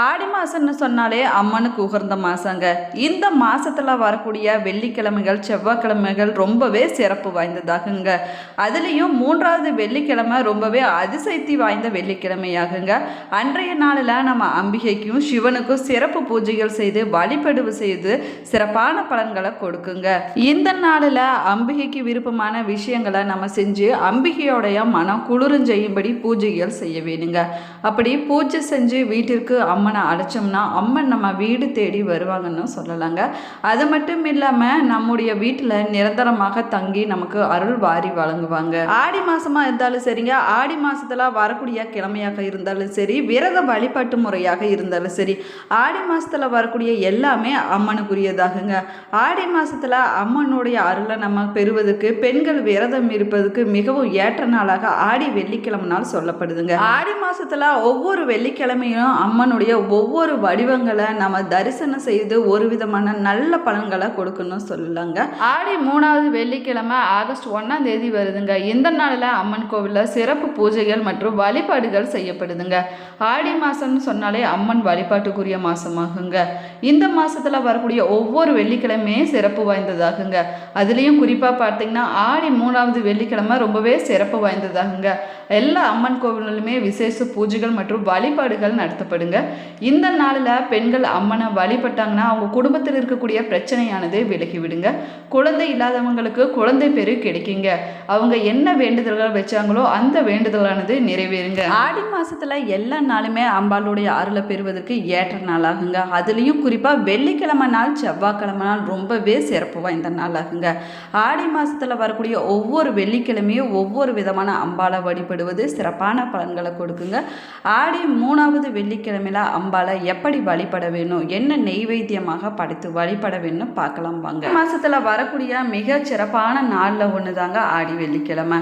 ஆடி மாதம்னு சொன்னாலே அம்மனுக்கு உகர்ந்த மாதங்க இந்த மாதத்தில் வரக்கூடிய வெள்ளிக்கிழமைகள் செவ்வாய்க்கிழமைகள் ரொம்பவே சிறப்பு வாய்ந்ததாகுங்க. அதுலேயும் மூன்றாவது வெள்ளிக்கிழமை ரொம்பவே அதிசக்தி வாய்ந்த வெள்ளிக்கிழமையாகுங்க. அன்றைய நாளில் நம்ம அம்பிகைக்கும் சிவனுக்கும் சிறப்பு பூஜைகள் செய்து வழிபடுவு செய்து சிறப்பான பலன்களை கொடுக்குங்க. இந்த நாளில் அம்பிகைக்கு விருப்பமான விஷயங்களை நம்ம செஞ்சு அம்பிகையோடைய மனம் குளிரும் செய்யும்படி பூஜைகள் செய்ய வேணுங்க. அப்படி பூஜை செஞ்சு வீட்டிற்கு அம்மனை அழைச்சோம்னா அம்மன் நம்ம வீடு தேடி வருவாங்கன்னு சொல்லலாங்க. அது மட்டும் இல்லாமல் நம்முடைய வீட்டில் நிரந்தரமாக தங்கி நமக்கு அருள் வாரி வழங்குவாங்க. ஆடி மாதமாக இருந்தாலும் சரிங்க. ஆடி மாதத்தில் வரக்கூடிய கிழமையாக இருந்தாலும் சரி விரத வழிபாட்டு முறையாக இருந்தாலும் சரி ஆடி மாதத்தில் வரக்கூடிய எல்லாமே அம்மனுக்குரியதாகுங்க. ஆடி மாதத்தில் அம்மனுடைய அருளை நம்ம பெறுவதற்கு பெண்கள் விரதம் இருப்பதற்கு மிகவும் ஏற்ற நாளாக ஆடி வெள்ளிக்கிழமை நாள் சொல்லப்படுதுங்க. ஆடி மாதத்தில் ஒவ்வொரு வெள்ளிக்கிழமையும் அம்மனுடைய ஒவ்வொரு வடிவங்களை நம்ம தரிசனம் செய்து ஒரு விதமான நல்ல பலன்களை கொடுக்கணும்னு சொல்லலாங்க. ஆடி மூணாவது வெள்ளிக்கிழமை ஆகஸ்ட் ஒன்றாம் தேதி வருதுங்க. இந்த நாளில் அம்மன் கோவிலில் சிறப்பு பூஜைகள் மற்றும் வழிபாடுகள் செய்யப்படுதுங்க. ஆடி மாதம்னு சொன்னாலே அம்மன் வழிபாட்டுக்குரிய மாதமாகுங்க இந்த மாதத்தில் வரக்கூடிய ஒவ்வொரு வெள்ளிக்கிழமையும் சிறப்பு வாய்ந்ததாகுங்க. அதுலேயும் குறிப்பாக பார்த்தீங்கன்னா ஆடி மூணாவது வெள்ளிக்கிழமை ரொம்பவே சிறப்பு வாய்ந்ததாகுங்க. எல்லா அம்மன் கோவிலுமே விசேஷ பூஜைகள் மற்றும் வழிபாடுகள் நடத்தப்படுங்க. இந்த நாளில் பெண்கள் அம்மனை வழிபட்டாங்கன்னா அவங்க குடும்பத்தில் இருக்கக்கூடிய பிரச்சனையானது விலகி விடுங்க குழந்தை இல்லாதவங்களுக்கு குழந்தை பேரு கிடைக்குங்க. அவங்க என்ன வேண்டுதல்கள் வச்சாங்களோ அந்த வேண்டுதலானது நிறைவேறுங்க. ஆடி மாசத்துல எல்லா நாளுமே அம்பாளுடைய அருளை பெறுவதற்கு ஏற்ற நாளாகுங்க. அதுலேயும் குறிப்பாக வெள்ளிக்கிழமை நாள் செவ்வாய்க்கிழமை நாள் ரொம்பவே சிறப்பு வாய்ந்த நாளாகுங்க. ஆடி மாசத்துல வரக்கூடிய ஒவ்வொரு வெள்ளிக்கிழமையும் ஒவ்வொரு விதமான அம்பாளை வழிபடுவது சிறப்பான பலன்களை கொடுக்குங்க. ஆடி மூணாவது வெள்ளிக்கிழமையில அம்பாளை எப்படி வழிபட வேணும் என்ன நெய்வேத்தியமாக படைத்து வழிபட வேணும்னு பார்க்கலாம் வாங்க. மாசத்துல வரக்கூடிய மிக சிறப்பான நாளில் ஒன்று தாங்க ஆடி வெள்ளிக்கிழமை.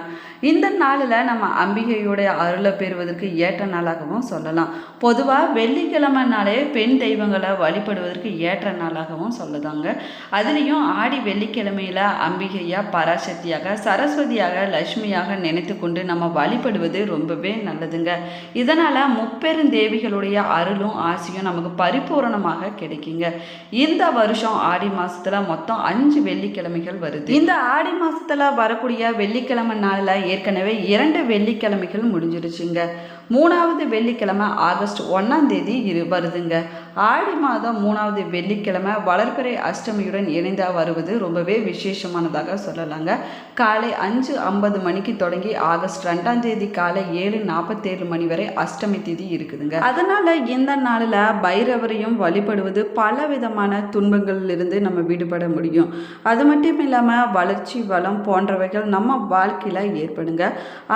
இந்த நாளில் நம்ம அம்பிகையுடைய அருளை பெறுவதற்கு ஏற்ற நாளாகவும் சொல்லலாம். பொதுவாக வெள்ளிக்கிழமைனாலே பெண் தெய்வங்களை வழிபடுவதற்கு ஏற்ற நாளாகவும் சொல்லதாங்க அதுலேயும் ஆடி வெள்ளிக்கிழமையில் அம்பிகையாக பராசக்தியாக சரஸ்வதியாக லக்ஷ்மியாக நினைத்து கொண்டு நம்ம வழிபடுவது ரொம்பவே நல்லதுங்க. இதனால் முப்பெருந்தேவிகளுடைய அருளும் ஆசையும் நமக்கு பரிபூரணமாக கிடைக்குங்க. இந்த வருஷம் ஆடி மாசத்துல மொத்தம் அஞ்சு வெள்ளிக்கிழமைகள் வருது. இந்த ஆடி மாசத்துல வரக்கூடிய வெள்ளிக்கிழமை நாளில் ஏற்கனவே இரண்டு வெள்ளிக்கிழமைகள் முடிஞ்சிருச்சுங்க. மூணாவது வெள்ளிக்கிழமை ஆகஸ்ட் ஒன்றாம் தேதி இரு வருதுங்க. ஆடி மாதம் மூணாவது வெள்ளிக்கிழமை வளர்பிறை அஷ்டமியுடன் இணைந்தால் வருவது ரொம்பவே விசேஷமானதாக சொல்லலாங்க. காலை அஞ்சு ஐம்பது மணிக்கு தொடங்கி ஆகஸ்ட் ரெண்டாம் தேதி காலை ஏழு நாற்பத்தேழு மணி வரை அஷ்டமி தேதி இருக்குதுங்க. அதனால் இந்த நாளில் பைரவரையும் வழிபடுவது பல விதமான துன்பங்களிலிருந்து நம்ம விடுபட முடியும். அது மட்டும் இல்லாமல் வளர்ச்சி வளம் போன்றவைகள் நம்ம வாழ்க்கையில் ஏற்படுங்க.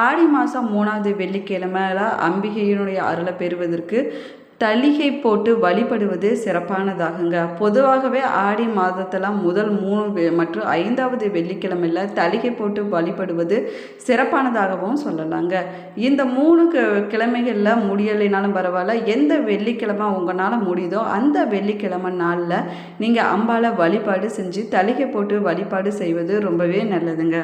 ஆடி மாதம் மூணாவது வெள்ளிக்கிழமையில் அம்பிகையினுடைய அருளை பெறுவதற்கு தளிகை போட்டு வழிபடுவது சிறப்பானதாகுங்க. பொதுவாகவே ஆடி மாதத்தில் முதல் மூணு மற்றும் ஐந்தாவது வெள்ளிக்கிழமையில் தளிகை போட்டு வழிபடுவது சிறப்பானதாகவும் சொல்லலாங்க. இந்த மூணு க- கிழமைகளில் முடியலைனாலும் பரவாயில்ல. எந்த வெள்ளிக்கிழமை உங்களால் முடியுதோ அந்த வெள்ளிக்கிழமை நாளில் நீங்கள் அம்பாளை வழிபாடு செஞ்சு தளிகை போட்டு வழிபாடு செய்வது ரொம்பவே நல்லதுங்க.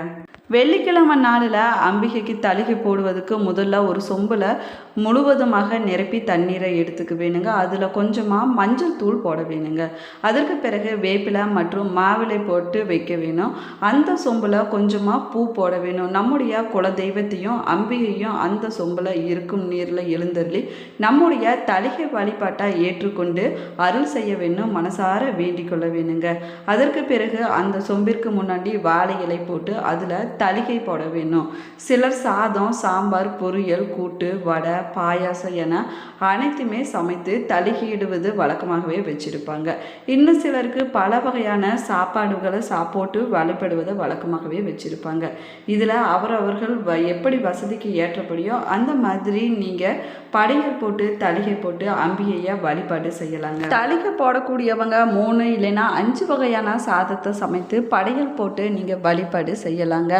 வெள்ளிக்கிழமை நாளில் அம்பிகைக்கு தழுகி போடுவதுக்கு முதல்ல ஒரு சொம்பில் முழுவதுமாக நிரப்பி தண்ணீரை எடுத்துக்க வேணுங்க. அதில் கொஞ்சமாக மஞ்சள் தூள் போட வேணுங்க. அதற்கு பிறகு வேப்பிலை மற்றும் மாவிலை போட்டு வைக்க வேணும். அந்த சொம்பில் கொஞ்சமாக பூ போட வேணும். நம்முடைய குல தெய்வத்தையும் அம்பிகையும் அந்த சொம்பில் இருக்கும் நீரில் எழுந்தருளி நம்முடைய தளிகை வழிபாட்டை ஏற்றுக்கொண்டு அருள் செய்ய வேணும். மனசார வேண்டிக் கொள்ள வேணுங்க. அதற்கு பிறகு அந்த சொம்பிற்கு முன்னாடி வாழை இலை போட்டு அதில் தளிகை போட வேணும். சிலர் சாதம் சாம்பார் பொரியல் கூட்டு வடை பாயாசம் என அனைத்துமே சமைத்து தளிகையிடுவது வழக்கமாகவே வச்சுருப்பாங்க. இன்னும் சிலருக்கு பல வகையான சாப்பாடுகளை சாப்போட்டு வழிபடுவதை வழக்கமாகவே வச்சுருப்பாங்க. இதில் அவரவர்கள் வ எப்படி வசதிக்கு ஏற்றபடியோ அந்த மாதிரி நீங்கள் படையல் போட்டு தளிகை போட்டு அம்பிகையை வழிபாடு செய்யலாங்க. தளிகை போடக்கூடியவங்க மூணு இல்லைன்னா அஞ்சு வகையான சாதத்தை சமைத்து படையல் போட்டு நீங்கள் வழிபாடு செய்யலாங்க.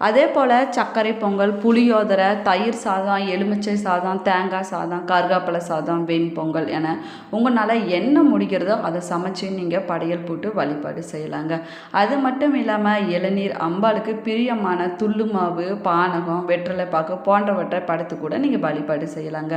அதே போல் சர்க்கரை பொங்கல் புளியோதரை தயிர் சாதம் எலுமிச்சை சாதம் தேங்காய் சாதம் கருகாப்பழ சாதம் வெண்பொங்கல் என உங்களால் என்ன முடிகிறதோ அதை சமைச்சு நீங்கள் படையல் போட்டு வழிபாடு செய்யலாங்க. அது மட்டும் இல்லாமல் இளநீர் அம்பாளுக்கு பிரியமான துள்ளு மாவு பானகம் வெற்றிலை பாக்கு போன்றவற்றை படைத்து கூட நீங்கள் வழிபாடு செய்யலாங்க.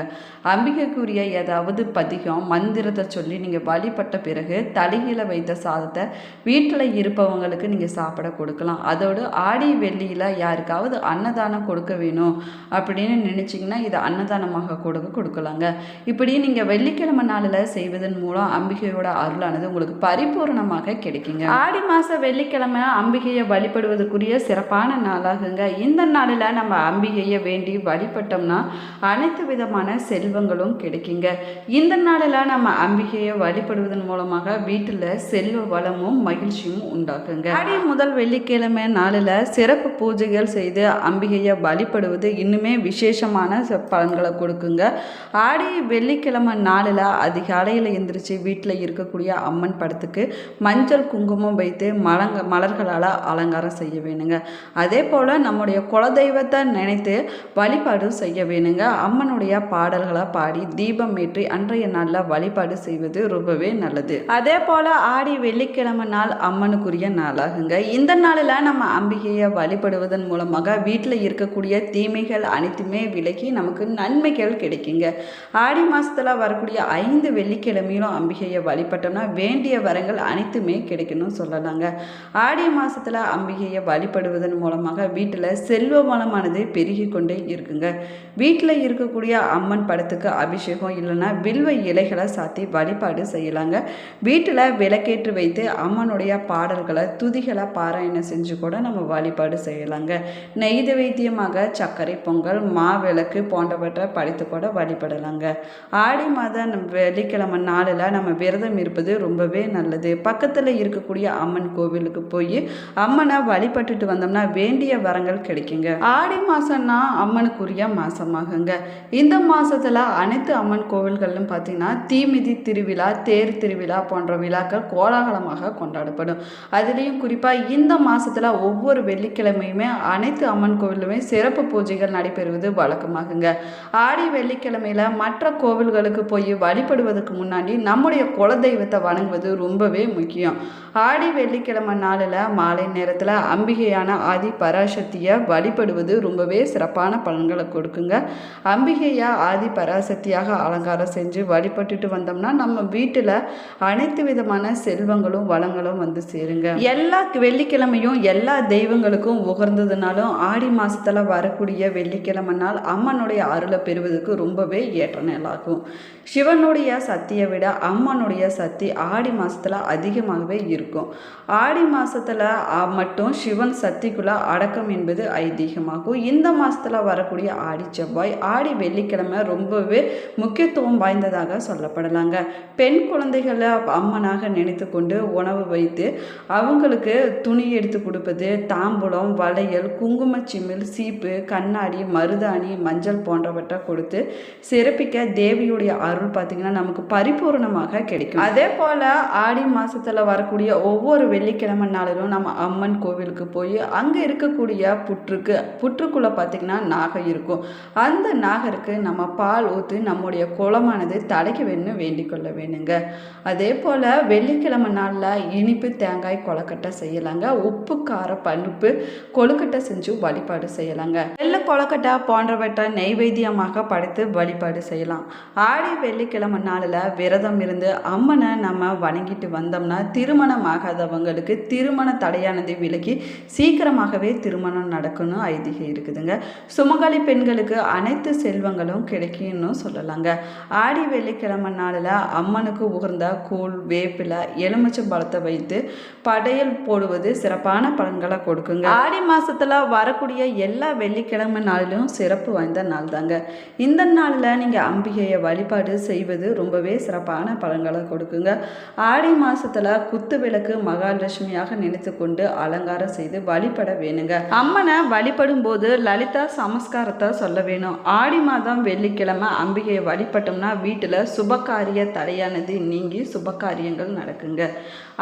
அம்பிகைக்குரிய ஏதாவது பதிகம் மந்திரத்தை சொல்லி நீங்கள் வழிபட்ட பிறகு தலையில் வைத்த சாதத்தை வீட்டில் இருப்பவங்களுக்கு நீங்கள் சாப்பிட கொடுக்கலாம். அதோடு ஆடி வெள்ளியில் யாருக்காவது அன்னதானம் கொடுக்க வேணும் அப்படின்னு நினச்சிங்கன்னா இதை அன்னதானமாக கொடுக்க கொடுக்கலாங்க. இப்படி நீங்கள் வெள்ளிக்கிழமை நாளில் செய்வதன் மூலம் அம்பிகையோட அருளானது உங்களுக்கு பரிபூரணமாக கிடைக்குங்க. ஆடி மாத வெள்ளிக்கிழமை அம்பிகையை வழிபடுவதற்குரிய சிறப்பான நாளாகுங்க. இந்த நாளில் நம்ம அம்பிகையை வேண்டி வழிபட்டோம்னா அனைத்து விதமான செல்வங்களும் கிடைக்குங்க. இந்த நாளில் நம்ம அம்பிகையை வழிபடுவதன் மூலமாக வீட்டில் செல்வ வளமும் மகிழ்ச்சியும் உண்டாக்குங்க. ஆடி முதல் வெள்ளிக்கிழமை நாளில் சிறப்பு பூஜைகள் செய்து அம்பிகையை வழிபடுவது இன்னுமே விசேஷமான ச- பலன்களை கொடுக்குங்க. ஆடி வெள்ளிக்கிழமை நாளில் அதிகாலையில் எந்திரிச்சு வீட்டில் இருக்கக்கூடிய அம்மன் படத்துக்கு மஞ்சள் குங்குமம் வைத்து மலங்க மலர்களால் அலங்காரம் செய்ய வேணுங்க. அதே போல் நம்முடைய குலதெய்வத்தை நினைத்து வழிபாடு செய்ய வேணுங்க. அம்மனுடைய பாடல்களை பாடி தீபம் ஏற்றி அன்றைய நாளில் வழிபாடு செய்வது ரொம்பவே நல்லது. அதே போல் ஆடி வெள்ளிக்கிழமை நாள் அம்மனுக்குரிய நாளாகுங்க. இந்த நாளில் நம்ம அம்பிகையை வழிபடுவது வழிபடுவதன் மூலமாக வீட்டில் இருக்கக்கூடிய தீமைகள் அனைத்துமே விலகி நமக்கு நன்மைகள் கிடைக்குங்க. ஆடி மாதத்தில் வரக்கூடிய ஐந்து வெள்ளிக்கிழமையிலும் அம்பிகையை வழிபட்டோம்னா வேண்டிய வரங்கள் அனைத்துமே கிடைக்கணும்னு சொல்லலாங்க. ஆடி மாதத்தில் அம்பிகையை வழிபடுவதன் மூலமாக வீட்டில் செல்வ வளமானது பெருகி கொண்டே இருக்குங்க. வீட்டில் இருக்கக்கூடிய அம்மன் படத்துக்கு அபிஷேகம் இல்லைன்னா வில்வ இலைகளை சாத்தி வழிபாடு செய்யலாங்க. வீட்டில் விளக்கேற்று வைத்து அம்மனுடைய பாடல்களை துதிகளை பாராயணம் செஞ்சு கூட நம்ம வழிபாடு செய்யலாம் செய்யலாங்க நெய்த வைத்தியமாக சர்க்கரை பொங்கல் மாவிளக்கு போன்றவற்றை படைத்து கூட வழிபடலாங்க. ஆடி மாதம் வெள்ளிக்கிழமை நாளில் நம்ம விரதம் இருப்பது ரொம்பவே நல்லது. பக்கத்தில் இருக்கக்கூடிய அம்மன் கோவிலுக்கு போய் அம்மனை வழிபட்டுட்டு வந்தோம்னா வேண்டிய வரங்கள் கிடைக்குங்க. ஆடி மாதம்னா அம்மனுக்குரிய மாதமாகுங்க இந்த மாதத்தில் அனைத்து அம்மன் கோவில்களிலும் பார்த்தீங்கன்னா தீமிதி திருவிழா தேர் திருவிழா போன்ற விழாக்கள் கோலாகலமாக கொண்டாடப்படும். அதுலேயும் குறிப்பாக இந்த மாதத்தில் ஒவ்வொரு வெள்ளிக்கிழமையுமே அனைத்து அம்மன் கோவிலுமே சிறப்பு பூஜைகள் நடைபெறுவது வழக்கமாகுங்க. ஆடி வெள்ளிக்கிழமையில மற்ற கோவில்களுக்கு போய் வழிபடுவதற்கு முன்னாடி நம்முடைய குலதெய்வத்தை வணங்குவது ரொம்பவே முக்கியம். ஆடி வெள்ளிக்கிழமை நாளில் மாலை நேரத்தில் அம்பிகையான ஆதி பராசக்தியை வழிபடுவது ரொம்பவே சிறப்பான பலன்களை கொடுக்குங்க. அம்பிகையா ஆதி பராசக்தியாக அலங்காரம் செஞ்சு வழிபட்டுட்டு வந்தோம்னா நம்ம வீட்டில் அனைத்து விதமான செல்வங்களும் வளங்களும் வந்து சேருங்க. எல்லா வெள்ளிக்கிழமையும் எல்லா தெய்வங்களுக்கும் உகர்ந்ததுனாலும் ஆடி மாதத்தில் வரக்கூடிய வெள்ளிக்கிழமை நாள் அம்மனுடைய அருளை பெறுவதற்கு ரொம்பவே ஏற்ற நாளாகும். சிவனுடைய சக்தியை விட அம்மனுடைய சக்தி ஆடி மாதத்தில் அதிகமாகவே இருக்கும். ஆடி மாதத்தில் மட்டும் சிவன் சக்திக்குள்ள அடக்கம் என்பது ஐதீகமாகும். இந்த மாதத்தில் வரக்கூடிய ஆடி செவ்வாய் ஆடி வெள்ளிக்கிழமை ரொம்பவே முக்கியத்துவம் வாய்ந்ததாக சொல்லப்படலாங்க. பெண் குழந்தைகளை அம்மனாக நினைத்து கொண்டு உணவு வைத்து அவங்களுக்கு துணி எடுத்து கொடுப்பது தாம்பூலம் வளையல் குங்குமச்சிமிழ் சீப்பு கண்ணாடி மருதாணி மஞ்சள் போன்றவற்றை கொடுத்து சிறப்பிக்க தேவியுடைய அருள் பார்த்திங்கன்னா நமக்கு பரிபூரணமாக கிடைக்கும். அதே போல் ஆடி மாதத்தில் வரக்கூடிய ஒவ்வொரு வெள்ளிக்கிழமை நாளிலும் நம்ம அம்மன் கோவிலுக்கு போய் அங்கே இருக்கக்கூடிய புற்றுக்கு புற்றுக்குள்ளே பார்த்திங்கன்னா நாகம் இருக்கும். அந்த நாகருக்கு நம்ம பால் ஊற்றி நம்முடைய குளமானது தலைக்கு வேணும் வேண்டிக்கொள்ள வேணுங்க. அதே போல் வெள்ளிக்கிழமை நாளில் இனிப்பு தேங்காய் கொலக்கட்டை செய்யலாங்க. உப்பு கார பருப்பு கொழுக்கட்டை செஞ்சு வழிபாடு செய்யலாங்க. வெள்ளை கொலக்கட்டை போன்றவற்றை நெய்வேத்தியமாக படைத்து வழிபாடு செய்யலாம். ஆடி வெள்ளிக்கிழமை நாளில் விரதம் இருந்து அம்மனை நம்ம வணங்கிட்டு வந்தோம்னா திருமணம் ஆகாதவங்களுக்கு திருமண தடையானது விலகி சீக்கிரமாகவே திருமணம் நடக்கணும் ஐதீகம் இருக்குதுங்க. சுமங்கலி பெண்களுக்கு அனைத்து செல்வங்களும் கிடைக்கும்னு சொல்லலாங்க. ஆடி வெள்ளிக்கிழமை நாளில் அம்மனுக்கு உகர்ந்த கூழ் வேப்பிலை எலுமிச்சம் பழத்தை வைத்து படையல் போடுவது சிறப்பான பலன்களை கொடுக்குங்க. ஆடி மாதத்தில் வரக்கூடிய எல்லா வெள்ளிக்கிழமை நாளிலும் சிறப்பு வாய்ந்த நாள் தாங்க இந்த நாளில் நீங்கள் அம்பிகையை வழிபாடு செய்வது ரொம்பவே சிறப்பான பலன்களை கொடுக்குங்க. ஆடி மாதத்தில் குத்து விளக்கு மகாலட்சுமியாக நினைத்து கொண்டு அலங்காரம் செய்து வழிபட வேணுங்க. அம்மனை வழிபடும் போது லலிதா சமஸ்காரத்தை சொல்ல வேணும். ஆடி மாதம் வெள்ளிக்கிழமை அம்பிகையை வழிபட்டோம்னா வீட்டில் சுபகாரிய தடையானது நீங்கி சுபகாரியங்கள் நடக்குங்க.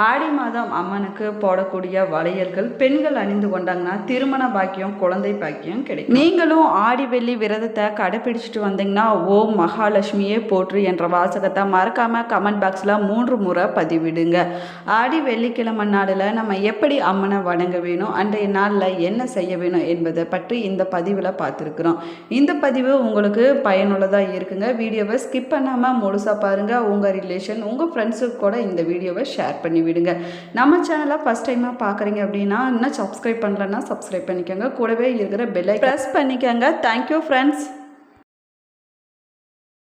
ஆடி மாதம் அம்மனுக்கு போடக்கூடிய வளையல்கள் பெண்கள் அணிந்து கொண்டாங்கன்னா திருமண பாக்கியம் குழந்தை பாக்கியம் கிடைக்கும். நீங்களும் ஆடி வெள்ளி விரதத்தை கடைபிடிச்சிட்டு வந்தீங்கன்னா ஓம் மகாலட்சுமியே போற்று என்ற வாசகத்தை மறக்காம கமெண்ட் பாக்ஸில் மூன்று முறை பதிவிடுங்க. ஆடி வெள்ளிக்கிழமை நாளில் நம்ம எப்படி அம்மனை வணங்க வேணும் அன்றைய நாளில் என்ன செய்ய வேணும் என்பதை பற்றி இந்த பதிவில் பார்த்துருக்குறோம். இந்த பதிவு உங்களுக்கு பயனுள்ளதாக இருக்குங்க. வீடியோவை ஸ்கிப் பண்ணாமல் முழுசாக பாருங்கள் உங்கள் ரிலேஷன் உங்கள் ஃப்ரெண்ட்ஸுக்கு கூட இந்த வீடியோவை ஷேர் பண்ணி விடுங்க நம்ம சேனலை ஃபஸ்ட் டைமாக பார்க்குறீங்க அப்படின்னா இன்னும் சப்ஸ்கிரைப் பண்ணலன்னா சப்ஸ்கிரைப் பண்ணிக்கோங்க. கூடவே இருக்கிற பெல்லை ப்ரெஸ் பண்ணிக்கோங்க. Thank you friends